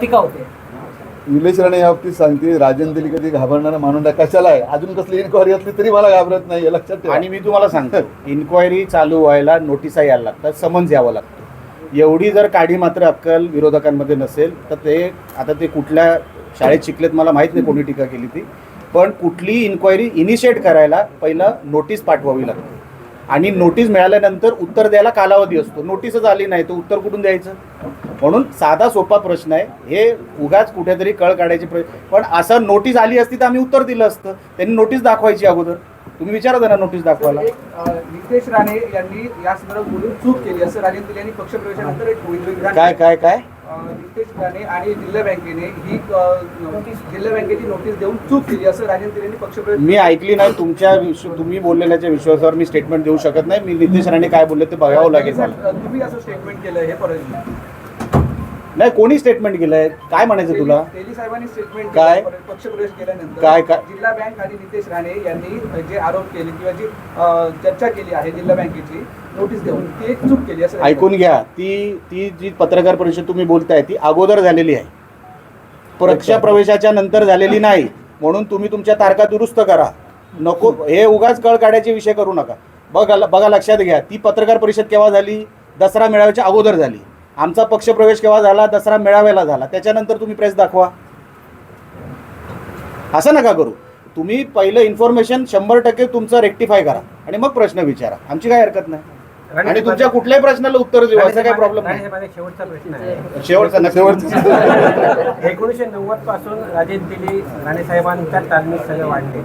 टीका होते. निलेश राणे या बाबतीत सांगते राजन दिली कधी घाबरणारा मानून कशाला आहे? अजून कसली इन्क्वायरी असली तरी मला घाबरत नाही हे लक्षात ठेवा. आणि मी तुम्हाला सांगतो इन्क्वायरी चालू व्हायला नोटिसा यायला लागतात समन्स यावं लागतं. एवढी जर काढी मात्र अक्कल विरोधकांमध्ये नसेल तर ते आता ते कुठल्या शाळेत शिकलेत मला माहीत नाही कोणी टीका केली ती पण कुठली इन्क्वायरी इनिशिएट करायला पहिलं नोटीस पाठवावी लागते. आणि नोटीस मिळाल्यानंतर उत्तर द्यायला कालावधी असतो. नोटीसच आली नाही तर उत्तर कुठून द्यायचं? म्हणून साधा सोपा प्रश्न आहे. हे उगाच कुठेतरी कळ काढायची प्र पण असं नोटीस आली असती तर आम्ही उत्तर दिलं असतं. त्यांनी नोटीस दाखवायची अगोदर. तुम्ही विचारा त्यांना नोटीस दाखवायला. नितेश राणे यांनी या संदर्भात बोलून चूक केली असं राजन दिले यांनी पक्षप्रवेशानंतर काय काय काय? नितेश राणे आणि जिल्हा बँकेने ही अ, जिल्हा बँकेची नोटीस देऊन चूक केली असं राजन दिले यांनी पक्षप्रवेश मी ऐकली नाही तुमच्या तुम्ही बोललेल्याच्या विश्वासावर मी स्टेटमेंट देऊ शकत नाही. मी नितेश राणे काय बोलले ते बघावं लागेल तुम्ही असं स्टेटमेंट केलं हे परत नाही कोणी स्टेटमेंट केलंय? काय म्हणायचं तुला तेली? साहेबांनी स्टेटमेंट काय? पक्षप्रवेश केल्यानंतर काय- काय? जिल्हा बँक आणि नितेश राणे यांनी जे आरोप केले किंवा जी चर्चा केली आहे जिल्हा बँकेची नोटीस देऊन ती एक चूक केली असं ऐकून घ्या. ती ती जी पत्रकार परिषद तुम्ही बोलताय ती अगोदर झालेली आहे. परीक्षा प्रवेशाच्या नंतर झालेली नाही. म्हणून तुम्ही तुमच्या तारखा दुरुस्त करा. नको हे उगाच कळ काढायचे विषय करू नका. बघा बघा लक्षात घ्या. ती पत्रकार परिषद केव्हा झाली? दसरा मेळाव्याच्या अगोदर झाली. आमचा पक्षप्रवेश केव्हा झाला? दसरा मेळाव्याला झाला. त्याच्यानंतर तुम्ही प्रेस दाखवा. असं नका करू. तुम्ही पहिलं इन्फॉर्मेशन शंभर टक्के तुमचं रेक्टिफाय करा आणि मग प्रश्न विचारा. आमची काय हरकत नाही. आणि तुमच्या कुठल्याही प्रश्नाला उत्तर देऊ असा काही प्रॉब्लेम नाही. शेवटचा प्रश्न आहे. शेवटचा एकोणीसशे नव्वदपासून राजेश दिली राणे साहेबांच्या तालमीत सगळे वाढले.